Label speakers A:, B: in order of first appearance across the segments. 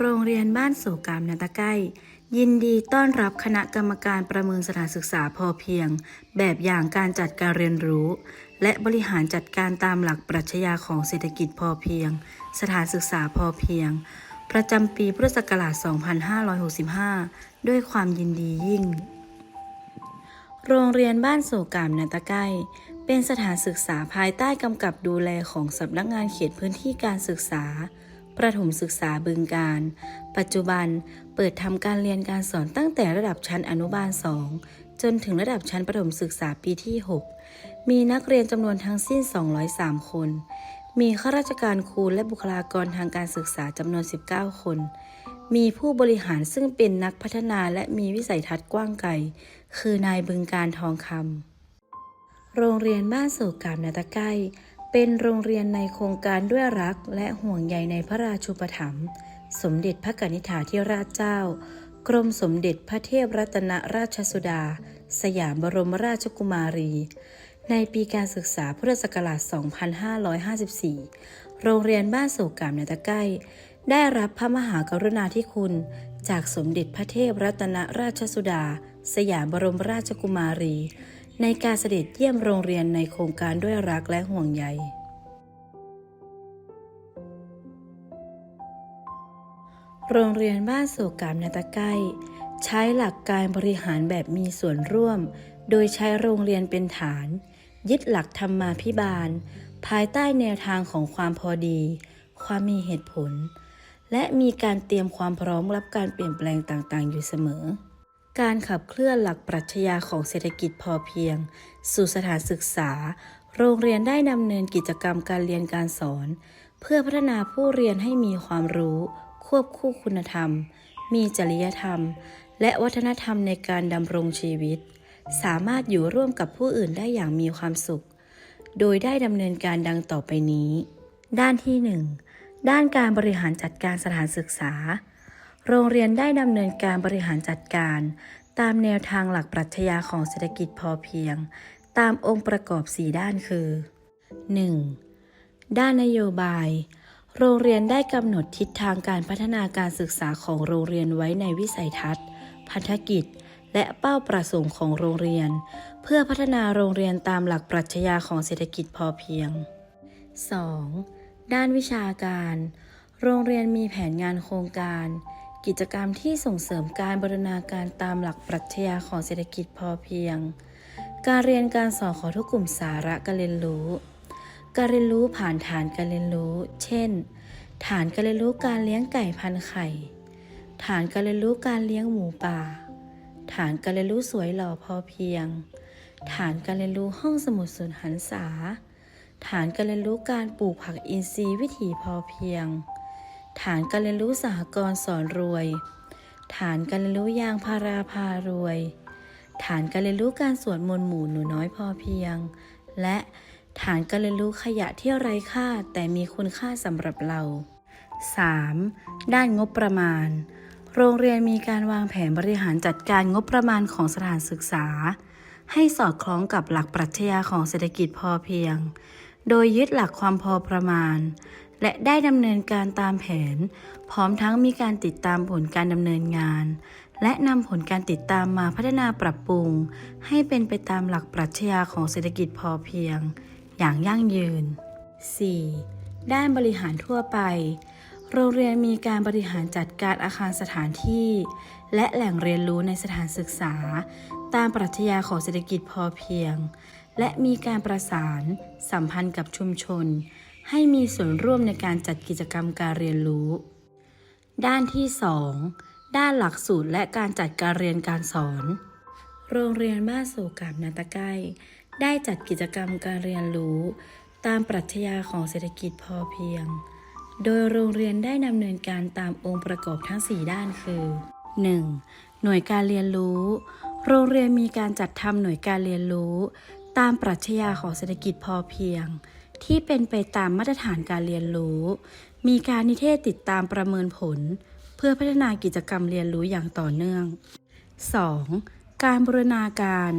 A: โรงเรียนบ้านสูกามนาตะไก้ยินดีต้อนรับคณะกรรมการประเมินสถานศึกษาพอเพียง แบบอย่างการจัดการเรียนรู้ และบริหารจัดการตามหลักปรัชญาของเศรษฐกิจพอเพียง สถานศึกษาพอเพียง ประจำปีพุทธศักราช 2565 ด้วยความยินดียิ่ง โรงเรียนบ้านโศกามนาตะไก้เป็นสถานศึกษาภายใต้กำกับดูแลของสำนักงานเขตพื้นที่การศึกษา ประถมศึกษาบึงการ ปัจจุบันเปิดทำการเรียนการสอนตั้งแต่ระดับชั้นอนุบาล 2 จนถึงระดับชั้นประถมศึกษาปีที่ 6 มีนักเรียนจำนวนทั้งสิ้น 203 คน มีข้าราชการครูและบุคลากรทางการศึกษาจำนวน 19 คน มีผู้บริหารซึ่งเป็นนักพัฒนาและมีวิสัยทัศน์กว้างไกล คือนายบึงการทองคำโรงเรียนบ้านโศกกามนาตะไก้ เป็นโรงเรียนในโครงการด้วยรักและห่วงใยในพระราชูปถัมภ์สมเด็จพระกนิษฐาธิราชเจ้า กรมสมเด็จพระเทพรัตนราชสุดา สยามบรมราชกุมารี ในปีการศึกษาพุทธศักราช 2554 โรงเรียนบ้านโศกกามนาตะไก้ได้รับพระมหากรุณาธิคุณ จากสมเด็จพระเทพรัตนราชสุดา สยามบรมราชกุมารี ในการเสด็จเยี่ยมโรงเรียนในโครงการด้วยรักและห่วงใย โรงเรียนบ้านโศกามนาตะไก้ใช้หลักการบริหารแบบมีส่วนร่วม โดยใช้โรงเรียนเป็นฐาน ยึดหลักธรรมาภิบาล ภายใต้แนวทางของความพอดี ความมีเหตุผล และมีการเตรียมความพร้อมรับการเปลี่ยนแปลงต่างๆ อยู่เสมอ การขับเคลื่อนหลักปรัชญาของเศรษฐกิจพอเพียง สู่สถานศึกษา โรงเรียนได้ดำเนินกิจกรรมการเรียนการสอน เพื่อพัฒนาผู้เรียนให้มีความรู้ ควบคู่คุณธรรม มีจริยธรรม และวัฒนธรรมในการดำรงชีวิต สามารถอยู่ร่วมกับผู้อื่นได้อย่างมีความสุข โดยได้ดำเนินการดังต่อไปนี้ ด้านที่ 1 ด้านการบริหารจัดการสถานศึกษา โรงเรียนได้ดำเนินการบริหารจัดการ ตามแนวทางหลักปรัชญาของเศรษฐกิจพอเพียง ตามองค์ประกอบ 4 ด้านคือ 1. ด้านนโยบาย โรงเรียนได้กำหนดทิศทางการพัฒนาการศึกษาของโรงเรียนไว้ในวิสัยทัศน์ พันธกิจ และเป้าประสงค์ของโรงเรียน เพื่อพัฒนาโรงเรียนตามหลักปรัชญาของเศรษฐกิจพอเพียง 2. ด้านวิชาการ โรงเรียนมีแผนงานโครงการ กิจกรรมที่ส่งเสริมการบรณาการตามหลักปรัชญาของเศรษฐกิจพอเพียง การเรียนการสอนของทุกกลุ่มสาระการเรียนรู้ การเรียนรู้ผ่านฐานการเรียนรู้ เช่น ฐานการเรียนรู้การเลี้ยงไก่พันไข่ ฐานการเรียนรู้การเลี้ยงหมูป่า ฐานการเรียนรู้สวยหล่อพอเพียง ฐานการเรียนรู้ห้องสมุดสวนหันษา ฐานการเรียนรู้การปลูกผักอินทรีย์วิถีพอเพียง ฐานการเรียนรู้สหกรณ์สอนรวย ฐานการเรียนรู้ยางพาราพารวย ฐานการเรียนรู้การสวดมนต์หมู่หนูน้อยพอเพียง และฐานการเรียนรู้ขยะที่ไร้ค่าแต่มีคุณค่าสำหรับเรา 3. ด้านงบประมาณ โรงเรียนมีการวางแผนบริหารจัดการงบประมาณของสถานศึกษา ให้สอดคล้องกับหลักปรัชญาของเศรษฐกิจพอเพียง โดยยึดหลักความพอประมาณ และได้ดำเนินการตามแผน พร้อมทั้งมีการติดตามผลการดำเนินงาน และนำผลการติดตามมาพัฒนาปรับปรุง ให้เป็นไปตามหลักปรัชญาของเศรษฐกิจพอเพียง อย่างยั่งยืน 4. ด้านบริหารทั่วไป โรงเรียนมีการบริหารจัดการอาคารสถานที่ และแหล่งเรียนรู้ในสถานศึกษา ตามปรัชญาของเศรษฐกิจพอเพียง และมีการประสาน สัมพันธ์กับชุมชน ให้มีส่วนร่วมในการจัดกิจกรรมการเรียนรู้ ด้านที่ 2 ด้านหลักสูตรและการจัดการเรียนการสอน โรงเรียนบ้านโศกามนาตะไก้ได้จัดกิจกรรมการเรียนรู้ ตามปรัชญาของเศรษฐกิจพอเพียง โดยโรงเรียนได้ดำเนินการตามองค์ประกอบทั้ง 4 ด้านคือ 1. หน่วยการเรียนรู้ โรงเรียนมีการจัดทำหน่วยการเรียนรู้ ตามปรัชญาของเศรษฐกิจพอเพียง ที่เป็นไปตามมาตรฐานการเรียนรู้ มีการนิเทศติดตามประเมินผล เพื่อพัฒนากิจกรรมเรียนรู้อย่างต่อเนื่อง 2. การบูรณาการ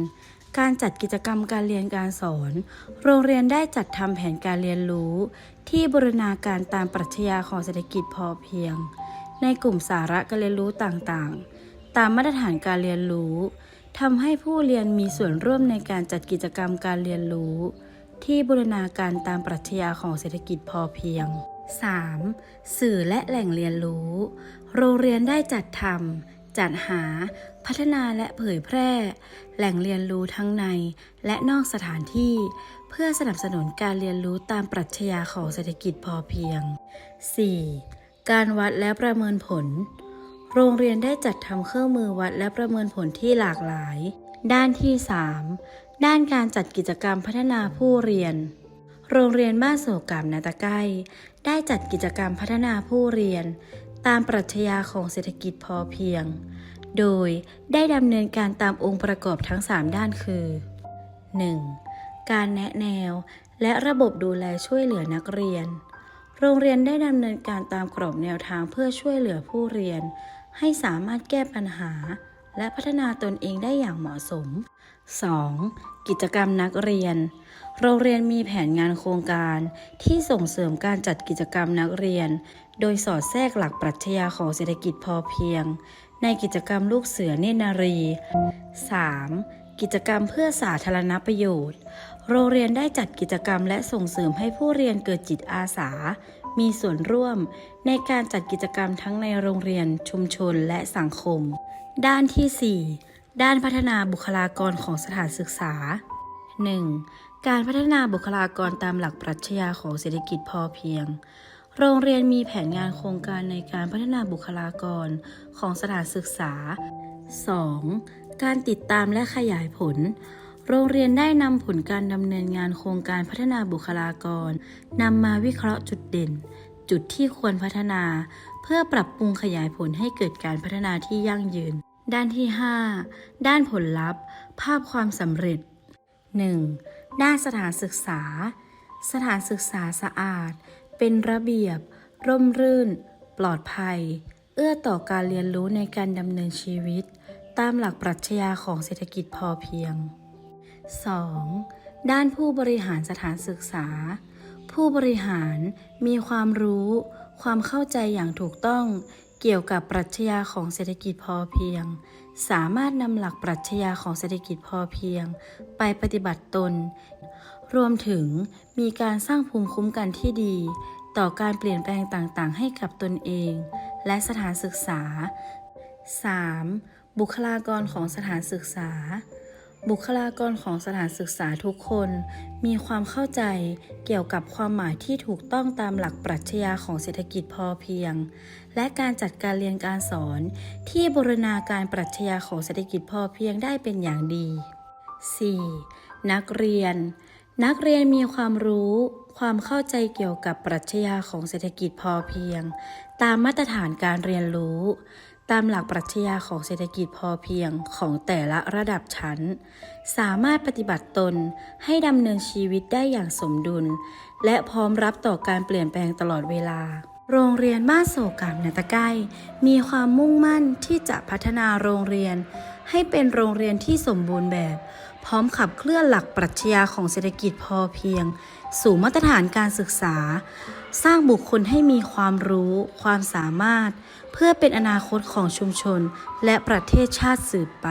A: การจัดกิจกรรมการเรียนการสอน โรงเรียนได้จัดทำแผนการเรียนรู้ ที่บูรณาการตามปรัชญาของเศรษฐกิจพอเพียง ในกลุ่มสาระการเรียนรู้ต่างๆ ตามมาตรฐานการเรียนรู้ทำให้ผู้เรียนมีส่วนร่วมในการจัดกิจกรรมการเรียนรู้ ที่บูรณาการตามปรัชญาของเศรษฐกิจพอเพียง 3. สื่อและแหล่งเรียนรู้ โรงเรียนได้จัดทำจัดหา พัฒนาและเผยแพร่ แหล่งเรียนรู้ทั้งในและนอกสถานที่ เพื่อสนับสนุนการเรียนรู้ตามปรัชญาของเศรษฐกิจพอเพียง 4. การวัดและประเมินผล โรงเรียนได้จัดทำเครื่องมือวัดและประเมินผลที่หลากหลาย ด้านที่ 3 ด้านการจัดกิจกรรมพัฒนาผู้เรียน โรงเรียนบ้านโศกกามนาตะไกได้จัดกิจกรรมพัฒนาผู้เรียน ตามปรัชญาของเศรษฐกิจพอเพียง โดยได้ดำเนินการตามองค์ประกอบทั้ง 3 ด้านคือ 1. การแนะแนว และระบบดูแลช่วยเหลือนักเรียน โรงเรียนได้ดำเนินการตามกรอบแนวทางเพื่อช่วยเหลือผู้เรียน ให้สามารถแก้ปัญหา และพัฒนาตนเองได้อย่างเหมาะสม 2. กิจกรรมนักเรียน โรงเรียนมีแผนงานโครงการที่ส่งเสริมการจัดกิจกรรมนักเรียน โดยสอดแทรกหลักปรัชญาของเศรษฐกิจพอเพียง ในกิจกรรมลูกเสือเนตรนารี 3. กิจกรรมเพื่อสาธารณประโยชน์ โรงเรียนได้จัดกิจกรรมและส่งเสริมให้ผู้เรียนเกิดจิตอาสา มีส่วนร่วมในการจัดกิจกรรมทั้งในโรงเรียนชุมชนและสังคม ด้านที่ 4 ด้านพัฒนาบุคลากรของสถานศึกษา 1. การพัฒนาบุคลากรตามหลักปรัชญาของเศรษฐกิจพอเพียง โรงเรียนมีแผนงานโครงการในการพัฒนาบุคลากรของสถานศึกษา 2. การติดตามและขยายผล โรงเรียนได้นำผลการดำเนินงานโครงการพัฒนาบุคลากรนำมาวิเคราะห์จุดเด่น จุดที่ควรพัฒนา เพื่อปรับปรุงขยายผลให้เกิดการพัฒนาที่ยั่งยืน ด้านที่ 5 ด้านผลลัพธ์ ภาพความสำเร็จ 1. ด้านสถานศึกษา สถานศึกษาสะอาด เป็นระเบียบ ร่มรื่น ปลอดภัย เอื้อต่อการเรียนรู้ในการดำเนินชีวิต ตามหลักปรัชญาของเศรษฐกิจพอเพียง 2. ด้านผู้บริหารสถานศึกษา ผู้บริหารมีความรู้ ความเข้าใจอย่างถูกต้อง เกี่ยวกับปรัชญาของเศรษฐกิจพอเพียง สามารถนำหลักปรัชญาของเศรษฐกิจพอเพียง ไปปฏิบัติตน รวมถึงมีการสร้างภูมิคุ้มกันที่ดี ต่อการเปลี่ยนแปลงต่างๆ ให้กับตนเอง และสถานศึกษา 3. บุคลากรของสถานศึกษา บุคลากรของสถานศึกษาทุกคนมีความเข้าใจเกี่ยวกับความหมายที่ถูกต้องตามหลักปรัชญาของเศรษฐกิจพอเพียง และการจัดการเรียนการสอนที่บูรณาการปรัชญาของเศรษฐกิจพอเพียงได้เป็นอย่างดี 4. นักเรียน นักเรียนมีความรู้ ความเข้าใจเกี่ยวกับปรัชญาของเศรษฐกิจพอเพียง ตามมาตรฐานการเรียนรู้ ตามหลักปรัชญาของเศรษฐกิจพอเพียงของแต่ละระดับชั้น สามารถปฏิบัติตนให้ดำเนินชีวิตได้อย่างสมดุล และพร้อมรับต่อการเปลี่ยนแปลงตลอดเวลา โรงเรียนบ้านโศกามนาตะไกมีความมุ่งมั่นที่จะพัฒนาโรงเรียน ให้เป็นโรงเรียนที่สมบูรณ์แบบ พร้อมขับเคลื่อนหลักปรัชญาของเศรษฐกิจพอเพียง สู่มาตรฐานการศึกษา สร้างบุคคลให้มีความรู้ ความสามารถ เพื่อเป็นอนาคตของชุมชน และประเทศชาติสืบไป